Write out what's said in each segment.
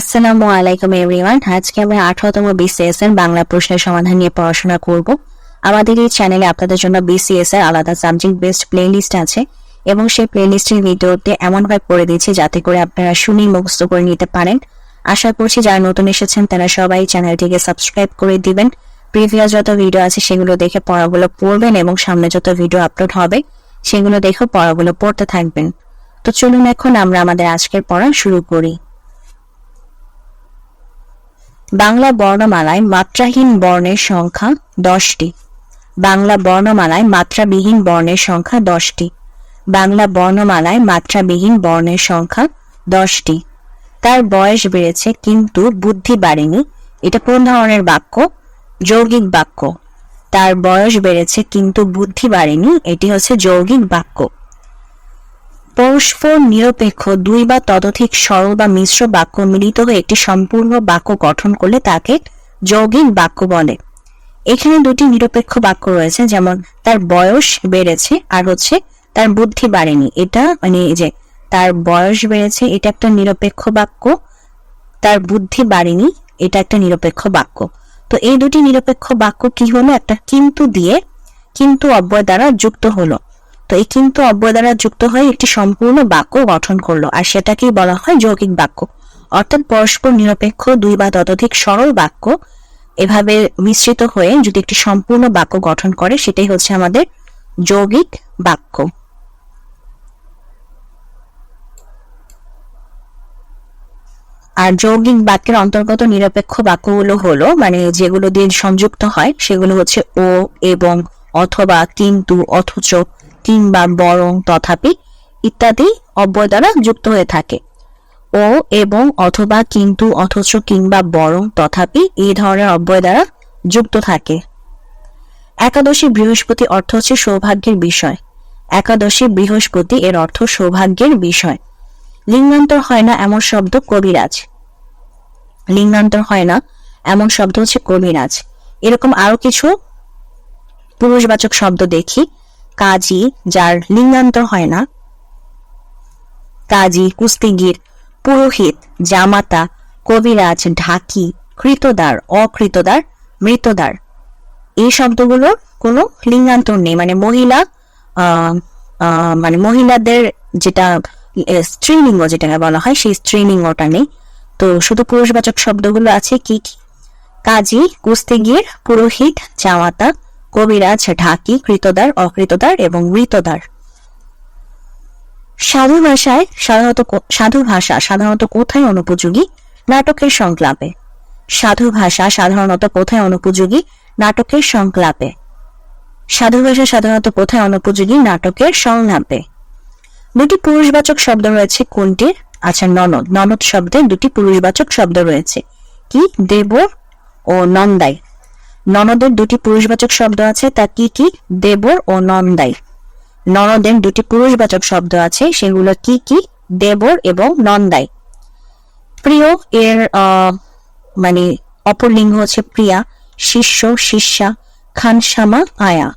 আসসালামু আলাইকুম এভরিওয়ান আজকে আমরা আঠারোতম বিসিএস এর বাংলা প্রশ্নের সমাধান নিয়ে পড়াশোনা করব। আমাদের এই চ্যানেলে আপনাদের জন্য বিসিএস এর আলাদা সাবজেক্ট বেসড প্লেলিস্ট আছে এবং সেই প্লেলিস্টের ভিডিওতে এমনভাবে করে দিয়েছি যাতে করে আপনারা শুনি মুখস্থ করে নিতে পারেন। আশা করছি যারা নতুন এসেছেন, তারা সবাই চ্যানেলটিকে সাবস্ক্রাইব করে দিবেন। প্রিভিয়াস যত ভিডিও আছে, সেগুলো দেখে পড়াগুলো পড়বেন এবং সামনে যত ভিডিও আপলোড হবে, সেগুলো দেখে পড়াগুলো পড়তে থাকবেন। তো চলুন এখন আমরা আমাদের আজকের পড়া শুরু করি। বাংলা বর্ণমালায় মাত্রাহীন বর্ণের সংখ্যা দশটি। বাংলা বর্ণমালায় মাত্রাবিহীন বর্ণের সংখ্যা দশটি। বাংলা বর্ণমালায় মাত্রাবিহীন বর্ণের সংখ্যা দশটি। তার বয়স বেড়েছে কিন্তু বুদ্ধি বাড়েনি। এটা কোন ধরনের বাক্য? যৌগিক বাক্য। তার বয়স বেড়েছে কিন্তু বুদ্ধি বাড়েনি। এটি হচ্ছে যৌগিক বাক্য। পরস্পর নিরপেক্ষ দুই বা ততোধিক সরল বা মিশ্র বাক্য মিলিত হয়ে একটি সম্পূর্ণ বাক্য গঠন করলে তাকে যৌগিক বাক্য বলে। এখানে দুটি নিরপেক্ষ বাক্য রয়েছে, যেমন তার বয়স বেড়েছে আর হচ্ছে তার বুদ্ধি বাড়েনি। এটা মানে যে তার বয়স বেড়েছে, এটা একটা নিরপেক্ষ বাক্য, তার বুদ্ধি বাড়েনি, এটা একটা নিরপেক্ষ বাক্য। তো এই দুটি নিরপেক্ষ বাক্য কি হলো? একটা কিন্তু দিয়ে কিন্তু অব্যয় দ্বারা যুক্ত হলো। তো এই কিন্তু অব্যয় দ্বারা যুক্ত হয়ে একটি সম্পূর্ণ বাক্য গঠন করল, আর সেটাকেই বলা হয় যৌগিক বাক্য। অর্থাৎ পরস্পর নিরপেক্ষ দুই বা ততোধিক সরল বাক্য এভাবে মিশ্রিত হয়ে যদি একটি সম্পূর্ণ বাক্য গঠন করে, সেটাই হচ্ছে আমাদের যৌগিক বাক্য। আর যৌগিক বাক্যের অন্তর্গত নিরপেক্ষ বাক্যগুলো হলো মানে যেগুলো দিয়ে সংযুক্ত হয়, সেগুলো হচ্ছে ও এবং অথবা, কিন্তু, অথচ কিংবা বরং তথাপি ইত্যাদি অব্যয় দ্বারা যুক্ত হয়ে থাকে। ও এবং অথবা কিন্তু অথচ কিংবা বরং তথাপি এই ধরনের অব্যয় দ্বারা যুক্ত থাকে। একাদশী বৃহস্পতি অর্থ হচ্ছে সৌভাগ্যের বিষয়। একাদশী বৃহস্পতি এর অর্থ সৌভাগ্যের বিষয়। লিঙ্গান্তর হয় না এমন শব্দ কবিরাজ। লিঙ্গান্তর হয় না এমন শব্দ হচ্ছে কবিরাজ। এরকম আরও কিছু পুরুষবাচক শব্দ দেখি। কাজী যার লিঙ্গান্তর হয় না। কাজী কুস্তিগির, পুরোহিত, জামাতা, কবিরাজ, ঢাকি, কৃতদার, অকৃতদার, মৃতদার। এই শব্দগুলোর কোনো লিঙ্গান্তর নেই। মানে মহিলা মানে মহিলাদের যেটা স্ত্রীলিঙ্গ যেটাকে বলা হয়, সেই স্ত্রীলিঙ্গটা নেই। তো শুধু পুরুষবাচক শব্দগুলো আছে। কি কি? কাজী, কুস্তিগির, পুরোহিত, জামাতা কবিরাজ, ঢাকি, কৃতদার, অকৃতদার এবং মৃতদার। সাধু ভাষায় সাধারণত সাধু ভাষা সাধারণত কোথায় অনুপযোগী? নাটকের সংলাপে। সাধু ভাষা সাধারণত কোথায় অনুপযোগী? নাটকের সংলাপে। সাধু ভাষা সাধারণত কোথায় অনুপযোগী? নাটকের সংলাপে। দুটি পুরুষবাচক শব্দ রয়েছে, কোনটির? আচ্ছা ননদ। ননদ শব্দে দুটি পুরুষবাচক শব্দ রয়েছে। কি? দেব ও নন্দাই। ননদের দুটি পুরুষবাচক শব্দ আছে, তা কি কি? দেবর ও নন্দাই। ননদের দুটি পুরুষবাচক শব্দ আছে, সেগুলো কি কি? দেবর এবং নন্দাই। প্রিয়, এর মানে অপর লিঙ্গ হচ্ছে প্রিয়া, শিষ্য, শিষ্যা, খানসামা, আয়া।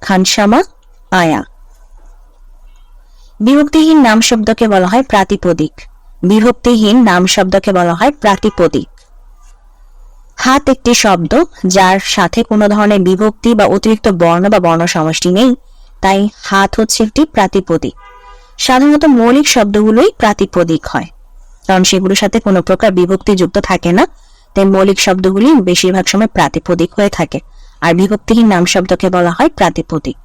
খানসামা, আয়া। বিভক্তিহীন নাম শব্দকে বলা হয় প্রাতিপদিক। বিভক্তিহীন নাম শব্দকে বলা হয় প্রাতিপদিক। হাত একটি শব্দ, যার সাথে কোনো ধরনের বিভক্তি বা অতিরিক্ত বর্ণ বা বর্ণ সমষ্টি নেই। তাই হাত হচ্ছে একটি প্রাতিপদিক। সাধারণত মৌলিক শব্দগুলোই প্রাতিপদিক হয়। কারণ সেগুলোর সাথে কোনো প্রকার বিভক্তি যুক্ত থাকে না, তাই মৌলিক শব্দগুলি বেশিরভাগ সময় প্রাতিপদিক হয়ে থাকে। আর বিভক্তিহীন নাম শব্দকে বলা হয় প্রাতিপদিক।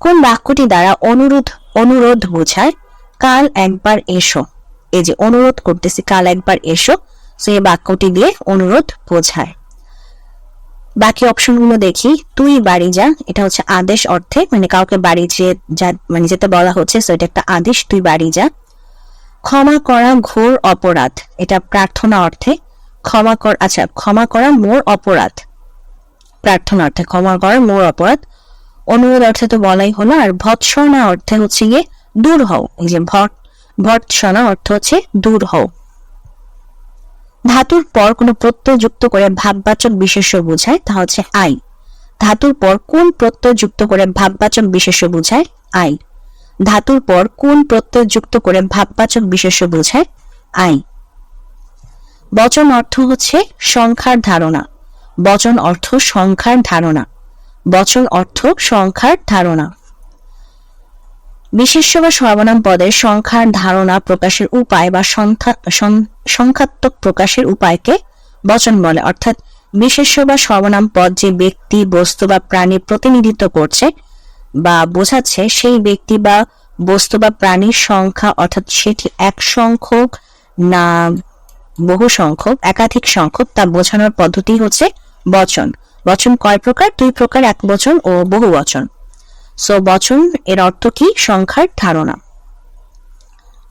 কোন বাক্যটি দ্বারা অনুরোধ অনুরোধ বোঝায়? কাল একবার এসো। এই যে অনুরোধ করতেছি, কাল একবার এসো সো এই বাক্যটি দিয়ে অনুরোধ বোঝায়। বাকি অপশনগুলো দেখি। তুই বাড়ি যা, এটা হচ্ছে আদেশ অর্থে মানে কাউকে বাড়ি যে যা মানে যেতে বলা হচ্ছে সো এটা একটা আদেশ, তুই বাড়ি যা। ক্ষমা করা ঘোর অপরাধ, এটা প্রার্থনা অর্থে। ক্ষমা কর আচ্ছা ক্ষমা করা মোর অপরাধ। প্রার্থনা অর্থে, ক্ষমা করা মোর অপরাধ। অনুরোধ অর্থে তো বলাই হলো, আর ভৎসনা অর্থে হচ্ছে গিয়ে দূর হও। এই যে ভট ভৎসনা অর্থ হচ্ছে দূর হও। ধাতুর পর কোনো প্রত্যয় যুক্ত করে ভাববাচক বিশেষ্য বোঝায়, তা হচ্ছে আই। ধাতুর পর কোন প্রত্যয় যুক্ত করে ভাববাচক বিশেষ্য বোঝায়? আই। ধাতুর পর কোন প্রত্যয় যুক্ত করে ভাববাচক বিশেষ্য বোঝায়? আই। বচন অর্থ হচ্ছে সংখ্যার ধারণা। বচন অর্থ সংখ্যার ধারণা। বচন অর্থ সংখ্যার ধারণা। বিশেষ্য বা সর্বনাম পদের সংখ্যার ধারণা প্রকাশের উপায় বা সংখ্যা- সংখ্যাত্মক প্রকাশের উপায়কে বচন বলে। অর্থাৎ বিশেষ্য বা সর্বনাম পদ যে ব্যক্তি, বস্তু বা প্রাণীর প্রতিনিধিত্ব করছে বা বোঝাচ্ছে, সেই ব্যক্তি বা বস্তু বা প্রাণীর সংখ্যা, অর্থাৎ সেটি এক সংখ্যক না বহু সংখ্যক, একাধিক সংখ্যক, তা বোঝানোর পদ্ধতি হচ্ছে বচন। বচন কয় প্রকার? দুই প্রকার, এক বচন ও বহু বচন। সো বচন এর অর্থ কি? সংখ্যার ধারণা।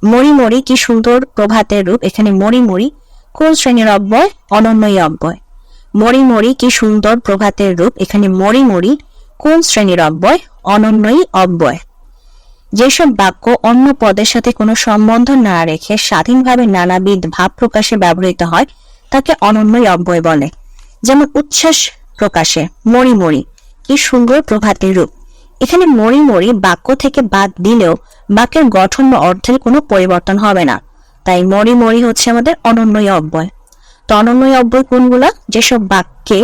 মরি মরি কি সুন্দর প্রভাতের রূপ? এখানে মরি মরি কোন শ্রেণির অব্যয়? অনন্যই অব্যয়। মরি মরি কি সুন্দর প্রভাতের রূপ? এখানে মরি মরি কোন শ্রেণির অব্যয়? অনন্যই অব্যয়। যেসব বাক্য অন্য পদের সাথে কোনো সম্বন্ধ না রেখে স্বাধীনভাবে নানাবিধ ভাব প্রকাশে ব্যবহৃত হয়, তাকে অনন্যই অব্যয় বলে। যেমন উচ্ছ্বাস প্রকাশে মরি মরি কি সুন্দর প্রভাতের রূপ। এখানে মরি মরি বাক্য থেকে বাদ দিলেও বাক্যের গঠন বা অর্থের কোনো পরিবর্তন হবে না। তাই মরি মরি হচ্ছে আমাদের অনন্যই অব্যয়। তো অনন্যই অব্যয় কোনগুলা? যেসব বাক্যে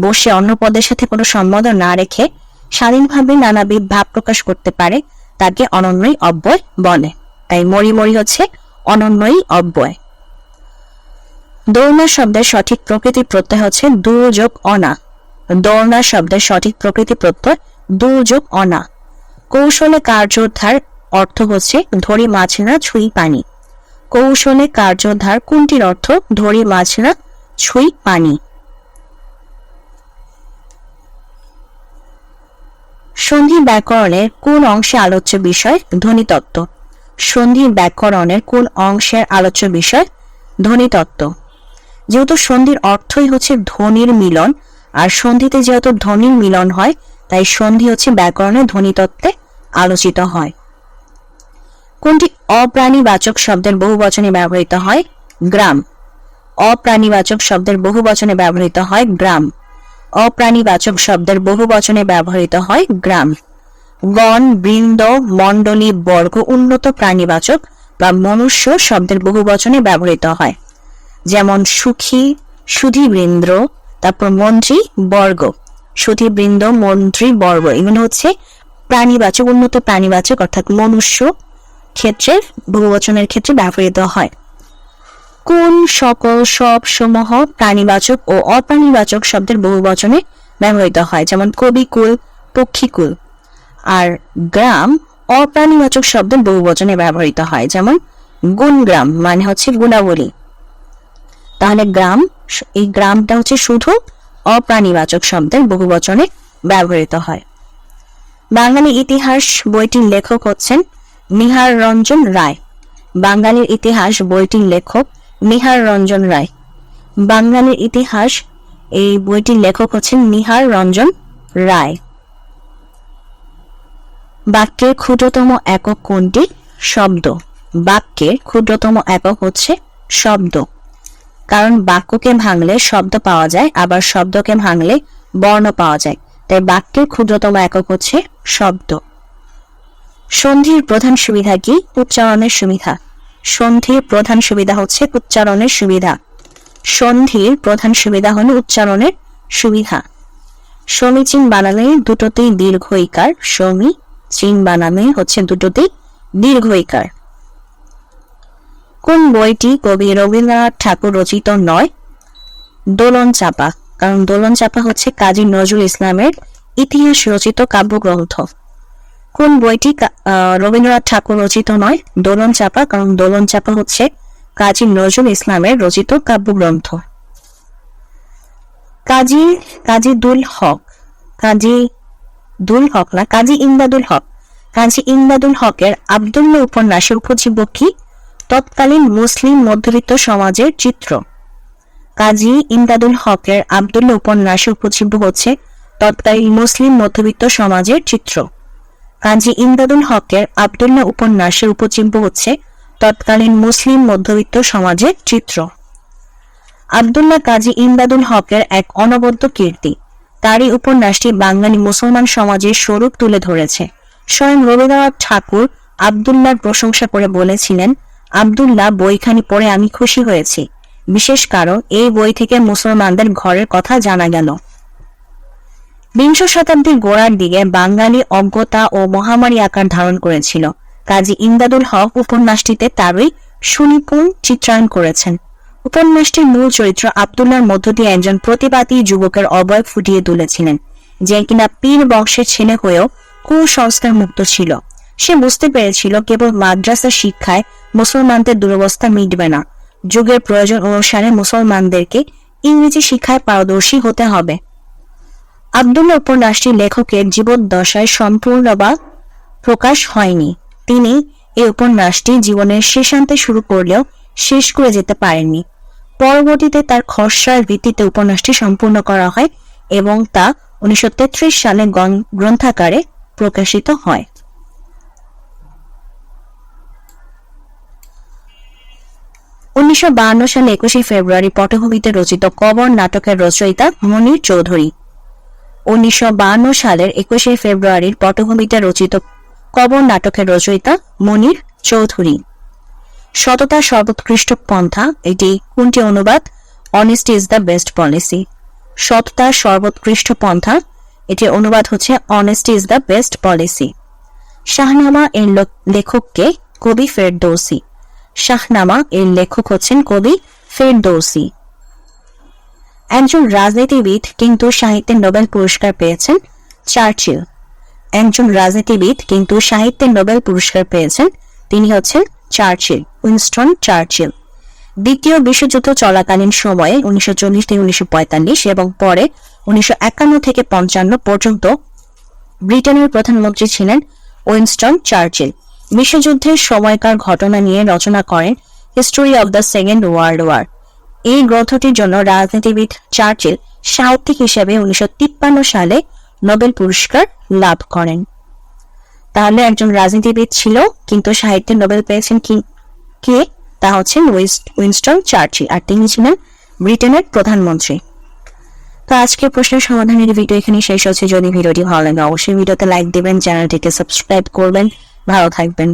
বসে অন্য পদের সাথে কোনো সম্বন্ধ না রেখে স্বাধীনভাবে নানাবিধ ভাব প্রকাশ করতে পারে, তাকে অনন্যই অব্যয় বলে। তাই মরি মরি হচ্ছে অনন্যই অব্যয়। দৌড়না শব্দের সঠিক প্রকৃতি প্রত্যয় হচ্ছে দুযোগ অনা। দৌড়না শব্দের সঠিক প্রকৃতি প্রত্যয় দুযোগ অনা। কৌশলে কার্যোদ্ধার অর্থ হচ্ছে ধরি মাছরা ছুঁই পানি। কৌশলে কার্যোদ্ধার কোনটির অর্থ? ধরি মাছরা ছুঁই পানি। সন্ধি ব্যাকরণের কোন অংশে আলোচ্য বিষয়? ধ্বনিতত্ত্ব। সন্ধি ব্যাকরণের কোন অংশের আলোচ্য বিষয়? ধ্বনিতত্ত্ব। যেহেতু সন্ধির অর্থই হচ্ছে ধ্বনির মিলন, আর সন্ধিতে যেহেতু ধ্বনির মিলন হয় তাই সন্ধি হচ্ছে ব্যাকরণের ধ্বনিতত্ত্বে আলোচিত হয়। কোনটি অপ্রাণীবাচক শব্দের বহু বচনে ব্যবহৃত হয়? গ্রাম। অপ্রাণীবাচক শব্দের বহু বচনে ব্যবহৃত হয় গ্রাম। অপ্রাণীবাচক শব্দের বহু বচনে ব্যবহৃত হয় গ্রাম। গণ, বৃন্দ, মণ্ডলী, বর্গ, উন্নত প্রাণীবাচক বা মনুষ্য শব্দের বহু বচনে ব্যবহৃত হয়। যেমন সুখী, সুধীবৃন্দ্র, তারপর মন্ত্রী, বর্গ। সুধীবৃন্দ, মন্ত্রী বর্গ এগুলো হচ্ছে প্রাণীবাচক, উন্নত প্রাণীবাচক, অর্থাৎ মনুষ্য ক্ষেত্রের বহুবচনের ক্ষেত্রে ব্যবহৃত হয়। কোন সকল সব সমূহ প্রাণীবাচক ও অপ্রাণীবাচক শব্দের বহুবচনে ব্যবহৃত হয়? যেমন কবিকুল পক্ষীকুল আর গ্রাম, অপ্রাণীবাচক শব্দের বহুবচনে ব্যবহৃত হয়। যেমন গুণগ্রাম মানে হচ্ছে গুণাবলী। তাহলে গ্রাম, এই গ্রামটা হচ্ছে শুধু অপ্রাণীবাচক শব্দের বহুবচনে ব্যবহৃত হয়। বাঙালি ইতিহাস বইটির লেখক হচ্ছেন নিহার রঞ্জন রায়। বাঙালির ইতিহাস বইটির লেখক নিহার রঞ্জন রায়। বাঙালির ইতিহাস, এই বইটির লেখক হচ্ছেন নিহার রঞ্জন রায়। বাক্যের ক্ষুদ্রতম একক কোনটি? শব্দ। বাক্যের ক্ষুদ্রতম একক হচ্ছে শব্দ। কারণ বাক্যকে ভাঙলে শব্দ পাওয়া যায়, আবার শব্দকে ভাঙলে বর্ণ পাওয়া যায়। তাই বাক্যের ক্ষুদ্রতম একক হচ্ছে শব্দ। সন্ধির প্রধান সুবিধা কি? উচ্চারণের সুবিধা। সন্ধির প্রধান সুবিধা হচ্ছে উচ্চারণের সুবিধা। সন্ধির প্রধান সুবিধা হল উচ্চারণের সুবিধা। সমীচীন বানানে দুটোতেই দীর্ঘ ইকার, সমী চীন বানানে হচ্ছে দুটোতেই দীর্ঘ ইকার। কোন বইটি কবি রবীন্দ্রনাথ ঠাকুর রচিত নয়? দোলন চাপা, কারণ দোলন চাপা হচ্ছে কাজী নজরুল ইসলামের ইতিহাস রচিত কাব্যগ্রন্থ। কোন বইটি রবীন্দ্রনাথ ঠাকুর রচিত নয়? দোলন চাপা, কারণ দোলন চাপা হচ্ছে কাজী নজরুল ইসলামের রচিত কাব্যগ্রন্থ। কাজী কাজী দুল হক, কাজী দুল হক না, কাজী ইমদাদুল হক। কাজী ইমদাদুল হকের আব্দুল্লাহ উপন্যাসের উপজীব্য কি? তৎকালীন মুসলিম মধ্যবিত্ত সমাজের চিত্র। কাজী ইমদাদুল হকের আব্দুল্লাহ উপন্যাসের উপজীব্য হচ্ছে তৎকালীন মুসলিম মধ্যবিত্ত সমাজের চিত্র। কাজী ইমদাদুল হকের আব্দুল্লাহ উপন্যাসের উপজীব্য হচ্ছে তৎকালীন মুসলিম মধ্যবিত্ত সমাজের চিত্র। আব্দুল্লাহ কাজী ইমদাদুল হকের এক অনবদ্য কীর্তি। তারই উপন্যাসটি বাঙালি মুসলমান সমাজের স্বরূপ তুলে ধরেছে। স্বয়ং রবীন্দ্রনাথ ঠাকুর আব্দুল্লাহর প্রশংসা করে বলেছিলেন আব্দুল্লাহ বইখানি পড়ে আমি খুশি হয়েছি। বিশেষ কারণ, এই বই থেকে মুসলমানদের ঘরের কথা জানা গেল। বিংশ শতাব্দীর গোড়ার দিকে বাঙালি অজ্ঞতা ও মহামারী আকার ধারণ করেছিল। কাজী ইমদাদুল হক উপন্যাসটিতে তারই সুনিপুণ চিত্রায়ন করেছেন। উপন্যাসটির মূল চরিত্র আবদুল্লার মধ্য দিয়ে একজন প্রতিবাদী যুবকের অবয়ব ফুটিয়ে তুলেছিলেন, যে কিনা পীর বংশের ছেলে হয়েও কুসংস্কার মুক্ত ছিল। সে বুঝতে পেরেছিল কেবল মাদ্রাসা শিক্ষায় মুসলমানদের দুরবস্থা মিটবে না। যুগের প্রয়োজন অনুসারে মুসলমানদেরকে ইংরেজি শিক্ষায় পারদর্শী হতে হবে। আবদুল্লা উপন্যাসটি লেখকের জীবদ্দশায় সম্পূর্ণ বা প্রকাশ হয়নি। তিনি এই উপন্যাসটি জীবনের শেষান্তে শুরু করলেও শেষ করে যেতে পারেননি। পরবর্তীতে তার খসড়ার ভিত্তিতে উপন্যাসটি সম্পূর্ণ করা হয় এবং তা উনিশশো তেত্রিশ সালে গ্রন্থাকারে প্রকাশিত হয়। উনিশশো সালে একুশে ফেব্রুয়ারি পটভূমিতে রচিত কবর নাটকের রচয়িতা মনির চৌধুরী। উনিশশো সালের একুশে ফেব্রুয়ারির পটভূমিতে রচিত কবর নাটকের রচয়িতা মনির চৌধুরী। সততা সর্বোৎকৃষ্ট পন্থা, এটি কোনটি অনুবাদ? Honesty is the best policy সততা সর্বোৎকৃষ্ট পন্থা, এটির অনুবাদ হচ্ছে honesty is the best policy Shahnama এর লেখককে কবি ফেরদৌসি। শাহনামা এর লেখক হচ্ছেন কবি ফেরদৌসি। একজন রাজনীতিবিদ কিন্তু সাহিত্যের নোবেল পুরস্কার পেয়েছেন চার্চিল। একজন রাজনীতিবিদ কিন্তু সাহিত্যের নোবেল পুরস্কার পেয়েছেন তিনি হচ্ছেন চার্চিল, উইনস্টন চার্চিল। দ্বিতীয় বিশ্বযুদ্ধ চলাকালীন সময়ে উনিশশো চল্লিশ থেকে উনিশশো পঁয়তাল্লিশ এবং পরে উনিশশো একান্ন থেকে পঞ্চান্ন পর্যন্ত ব্রিটেনের প্রধানমন্ত্রী ছিলেন উইনস্টন চার্চিল। বিশ্বযুদ্ধের সময়কার ঘটনা নিয়ে রচনা করেন history of the second world war. এই গ্রন্থটির জন্য রাজনীতিবিদ চার্চিল সাহিত্যিক হিসেবে উনিশশো তিপ্পান্ন সালে নোবেল পুরস্কার লাভ করেন। তাহলে একজন রাজনীতিবিদ ছিল, কিন্তু সাহিত্যে নোবেল পেয়েছেন কি, কে? তা উইস- উইনস্টন চার্চিল আর তিনি ছিলেন ব্রিটেনের প্রধানমন্ত্রী। তো আজকের প্রশ্নের সমাধানের ভিডিও এখানে শেষ হচ্ছে। যদি ভিডিওটি ভালো লাগে, অবশ্যই ভিডিওতে লাইক দিবেন, চ্যানেলটিকে সাবস্ক্রাইব করবেন। ভালো থাকবেন।